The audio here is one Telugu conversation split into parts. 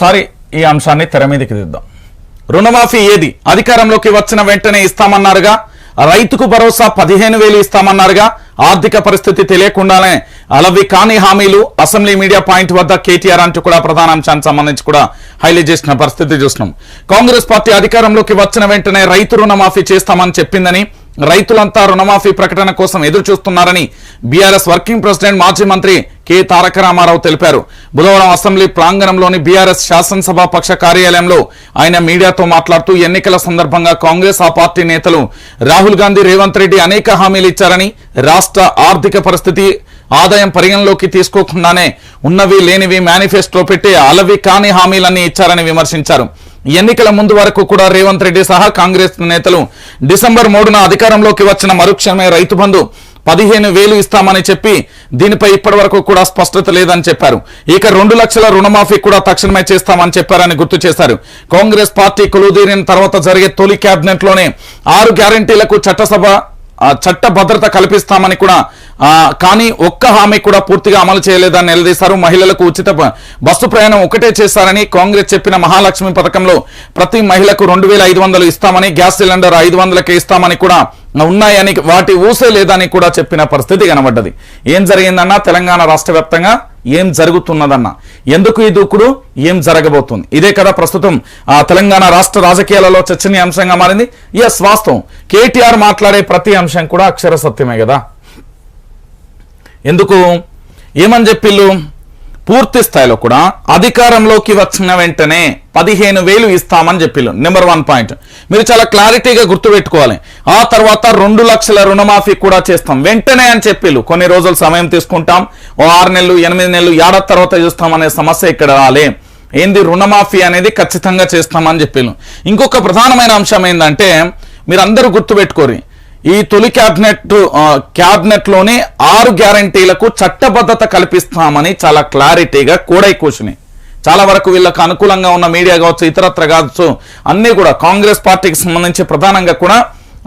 సారి ఈ అంశాన్ని తెర మీదకి దిద్దాం. రుణమాఫీ ఏది? అధికారంలోకి వచ్చిన వెంటనే ఇస్తామన్నారుగా? రైతుకు భరోసా పదిహేను వేలు ఇస్తామన్నారుగా? ఆర్థిక పరిస్థితి తెలియకుండానే అలవి కాని హామీలు అసెంబ్లీ మీడియా పాయింట్ వద్ద కేటీఆర్ అంటూ కూడా ప్రధాన అంశానికి సంబంధించి కూడా హైలైట్ చేసిన పరిస్థితి చూస్తున్నాం. కాంగ్రెస్ పార్టీ అధికారంలోకి వచ్చిన వెంటనే రైతు రుణమాఫీ చేస్తామని చెప్పిందని రైతులంతా రుణమాఫీ ప్రకటన కోసం ఎదురు చూస్తున్నారని బీఆర్ఎస్ వర్కింగ్ ప్రెసిడెంట్ మాజీ మంత్రి కె తారక రామారావు తెలిపారు. బుధవారం అసెంబ్లీ ప్రాంగణంలోని బీఆర్ఎస్ శాసనసభ పక్ష కార్యాలయంలో ఆయన మీడియాతో మాట్లాడుతూ ఎన్నికల సందర్భంగా కాంగ్రెస్ ఆ పార్టీ నేతలు రాహుల్ గాంధీ రేవంత్ రెడ్డి అనేక హామీలు ఇచ్చారని రాష్ట్ర ఆర్థిక పరిస్థితి ఆదాయం పరిగణలోకి తీసుకోకుండానే ఉన్నవి లేనివి మేనిఫెస్టో పెట్టి అలవి కాని హామీలన్నీ ఇచ్చారని విమర్శించారు. ఎన్నికల ముందు వరకు కూడా రేవంత్ రెడ్డి సహా కాంగ్రెస్ నేతలు డిసెంబర్ మూడున అధికారంలోకి వచ్చిన మరుక్షణమే రైతు బంధు పదిహేను వేలు ఇస్తామని చెప్పి దీనిపై ఇప్పటి వరకు కూడా స్పష్టత లేదని చెప్పారు. ఇక రెండు లక్షల రుణమాఫీ కూడా తక్షణమే చేస్తామని చెప్పారని గుర్తు చేశారు. కాంగ్రెస్ పార్టీ కొలుదీరిన తర్వాత జరిగే తొలి కేబినెట్లోనే ఆరు గ్యారంటీలకు చట్టసభ చట్ట భద్రత కల్పిస్తామని కూడా కానీ ఒక్క హామీ కూడా పూర్తిగా అమలు చేయలేదని నిలదీశారు. మహిళలకు ఉచిత బస్సు ప్రయాణం ఒకటే చేశారని కాంగ్రెస్ చెప్పిన మహాలక్ష్మి పథకంలో ప్రతి మహిళకు రెండు వేల ఐదు వందలు ఇస్తామని గ్యాస్ సిలిండర్ ఐదు వందలకే ఇస్తామని కూడా ఉన్నాయని వాటి ఊసే లేదని కూడా చెప్పిన పరిస్థితి కనబడ్డది. ఏం జరిగిందన్నా తెలంగాణ రాష్ట్ర వ్యాప్తంగా ఏం జరుగుతున్నదన్న? ఎందుకు ఈ దూకుడు? ఏం జరగబోతుంది? ఇదే కదా ప్రస్తుతం ఆ తెలంగాణ రాష్ట్ర రాజకీయాలలో చర్చనీయాంశంగా మారింది. ఎస్ వాస్తవం. కేటీఆర్ మాట్లాడే ప్రతి అంశం కూడా అక్షర సత్యమే కదా. ఎందుకు? ఏమని చెప్పిళ్ళు పూర్తి స్థాయిలో కూడా అధికారంలోకి వచ్చిన వెంటనే పదిహేను వేలు ఇస్తామని చెప్పిళ్ళు. నెంబర్ వన్ పాయింట్ మీరు చాలా క్లారిటీగా గుర్తుపెట్టుకోవాలి. ఆ తర్వాత రెండు లక్షల రుణమాఫీ కూడా చేస్తాం. వెంటనే అని చెప్పిళ్ళు. కొన్ని రోజులు సమయం తీసుకుంటాం. ఓ ఆరు నెలలు ఎనిమిది నెలలు ఏడాది తర్వాత చూస్తాం అనే సమస్య ఇక్కడ రాలే. ఏంది రుణమాఫీ అనేది ఖచ్చితంగా చేస్తామని చెప్పిళ్ళు. ఇంకొక ప్రధానమైన అంశం ఏంటంటే మీరు అందరూ గుర్తుపెట్టుకోరు. ఈ తొలి క్యాబినెట్ ఆ, క్యాబినెట్ ఆరు గ్యారంటీలకు చట్టబద్ధత కల్పిస్తామని చాలా క్లారిటీగా కూడై కూర్చుని. చాలా వరకు వీళ్ళకు అనుకూలంగా ఉన్న మీడియా కావచ్చు ఇతరత్ర కావచ్చు అన్ని కూడా కాంగ్రెస్ పార్టీకి సంబంధించి ప్రధానంగా కూడా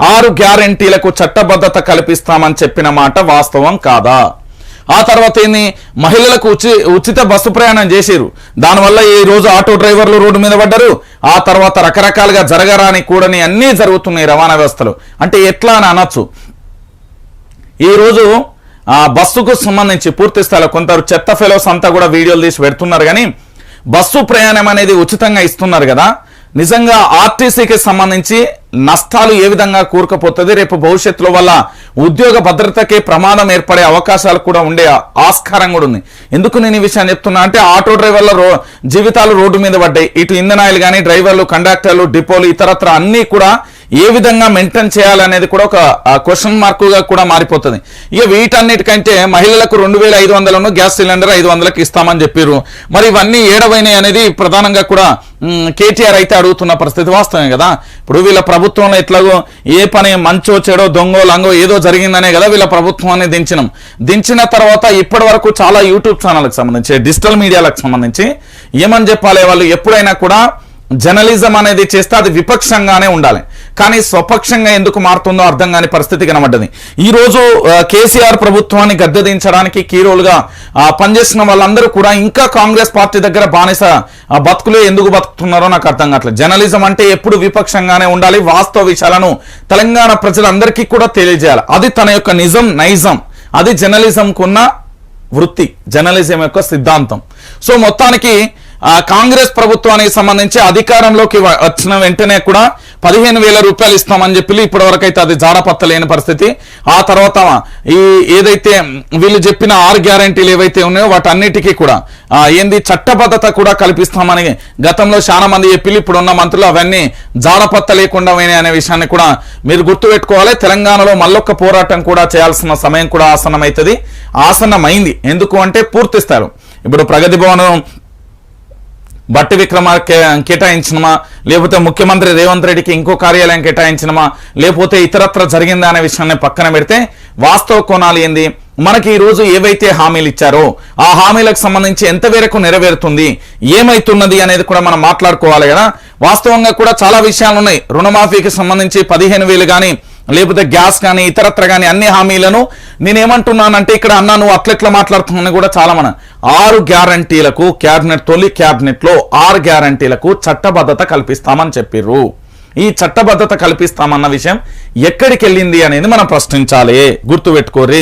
ఆరు గ్యారంటీలకు చట్టబద్ధత కల్పిస్తామని చెప్పిన మాట వాస్తవం కాదా? ఆ తర్వాత ఏంది? మహిళలకు ఉచి ఉచిత బస్సు ప్రయాణం చేశారు దానివల్ల ఈ రోజు ఆటో డ్రైవర్లు రోడ్డు మీద పడ్డారు. ఆ తర్వాత రకరకాలుగా జరగరాని కూడని అన్నీ జరుగుతున్నాయి రవాణా వ్యవస్థలు. అంటే ఎట్లా అని అనొచ్చు. ఈ రోజు ఆ బస్సుకు సంబంధించి పూర్తి స్థాయిలో కొందరు చెత్త ఫెలోస్ అంతా కూడా వీడియోలు తీసి పెడుతున్నారు కానీ బస్సు ప్రయాణం అనేది ఉచితంగా ఇస్తున్నారు కదా. నిజంగా ఆర్టీసీకి సంబంధించి నష్టాలు ఏ విధంగా కూరుకుపోతుంది? రేపు భవిష్యత్తులో వల్ల ఉద్యోగ భద్రతకి ప్రమాదం ఏర్పడే అవకాశాలు కూడా ఉండే ఆస్కారం కూడా ఉంది. ఎందుకు నేను ఈ విషయాన్ని చెప్తున్నా అంటే ఆటో డ్రైవర్ల రో జీవితాలు రోడ్డు మీద పడ్డాయి. ఇటు ఇంధనాయిలు కానీ డ్రైవర్లు కండక్టర్లు డిపోలు ఇతరత్ర అన్నీ కూడా ఏ విధంగా మెయింటైన్ చేయాలనేది కూడా ఒక క్వశ్చన్ మార్క్గా కూడా మారిపోతుంది. ఇక వీటన్నిటికంటే మహిళలకు రెండు వేల ఐదు వందలను గ్యాస్ సిలిండర్ ఐదు వందలకు ఇస్తామని చెప్పారు మరి ఇవన్నీ ఏడవైనాయి అనేది ప్రధానంగా కూడా కేటీఆర్ అయితే అడుగుతున్న పరిస్థితి వాస్తవమే కదా? ఇప్పుడు వీళ్ళ ప్రభుత్వంలో ఎట్లాగో ఏ పని మంచో చెడో దొంగో లంగో ఏదో జరిగిందనే కదా వీళ్ళ ప్రభుత్వాన్ని దించినాం. దించిన తర్వాత ఇప్పటి వరకు చాలా యూట్యూబ్ ఛానల్కి సంబంధించి డిజిటల్ మీడియాలకు సంబంధించి ఏమని చెప్పాలి వాళ్ళు? ఎప్పుడైనా కూడా జర్నలిజం అనేది చేస్తే అది విపక్షంగానే ఉండాలి. కానీ స్వపక్షంగా ఎందుకు మారుతుందో అర్థం కాని పరిస్థితి కనబడ్డది. ఈ రోజు కేసీఆర్ ప్రభుత్వాన్ని గద్దెదించడానికి కీరోలుగా పనిచేసిన వాళ్ళందరూ కూడా ఇంకా కాంగ్రెస్ పార్టీ దగ్గర బానిస ఆ, బతుకులే ఎందుకు బతుకుతున్నారో నాకు అర్థం కావట్లేదు. జర్నలిజం అంటే ఎప్పుడు విపక్షంగానే ఉండాలి. వాస్తవ విషయాలను తెలంగాణ ప్రజలందరికీ కూడా తెలియజేయాలి. అది తన యొక్క నిజం నైజం. అది జర్నలిజంకున్న వృత్తి జర్నలిజం యొక్క సిద్ధాంతం. సో మొత్తానికి కాంగ్రెస్ ప్రభుత్వానికి సంబంధించి అధికారంలోకి వచ్చిన వెంటనే కూడా పదిహేను వేల రూపాయలు ఇస్తామని చెప్పి ఇప్పటి వరకు అయితే అది జాడపత్తలేని పరిస్థితి. ఆ తర్వాత ఈ ఏదైతే వీళ్ళు చెప్పిన ఆరు గ్యారంటీలు ఏవైతే ఉన్నాయో వాటన్నిటికీ కూడా ఏంది చట్టబద్ధత కూడా కల్పిస్తామని గతంలో చాలా మంది చెప్పి ఇప్పుడు ఉన్న మంత్రులు అవన్నీ జాడపత్త లేకుండా అనే విషయాన్ని కూడా మీరు గుర్తుపెట్టుకోవాలి. తెలంగాణలో మళ్ళొక్క పోరాటం కూడా చేయాల్సిన సమయం కూడా ఆసన్నమవుతుంది ఆసన్నమైంది. ఎందుకు అంటే పూర్తిస్తారు ఇప్పుడు ప్రగతి భవనం బట్టి విక్రమ కేటాయించినమా లేకపోతే ముఖ్యమంత్రి రేవంత్ రెడ్డికి ఇంకో కార్యాలయం కేటాయించినమా లేకపోతే ఇతరత్ర జరిగిందా అనే విషయాన్ని పక్కన పెడితే వాస్తవ కోణాలు ఏంది? మనకి ఈరోజు ఏవైతే హామీలు ఇచ్చారో ఆ హామీలకు సంబంధించి ఎంత మేరకు నెరవేరుతుంది ఏమైతున్నది అనేది కూడా మనం మాట్లాడుకోవాలి కదా. వాస్తవంగా కూడా చాలా విషయాలు ఉన్నాయి. రుణమాఫీకి సంబంధించి పదిహేను వేలు కానీ లేకపోతే గ్యాస్ కానీ ఇతరత్ర కానీ అన్ని హామీలను నేనేమంటున్నానంటే ఇక్కడ అన్నా నువ్వు అట్లెట్లా మాట్లాడుతున్నాను కూడా చాలా మన ఆరు గ్యారంటీలకు క్యాబినెట్ తొలి క్యాబినెట్లో ఆరు గ్యారంటీలకు చట్టబద్ధత కల్పిస్తామని చెప్పిర్రు. ఈ చట్టబద్ధత కల్పిస్తామన్న విషయం ఎక్కడికి వెళ్ళింది అనేది మనం ప్రశ్నించాలి. గుర్తుపెట్టుకోరి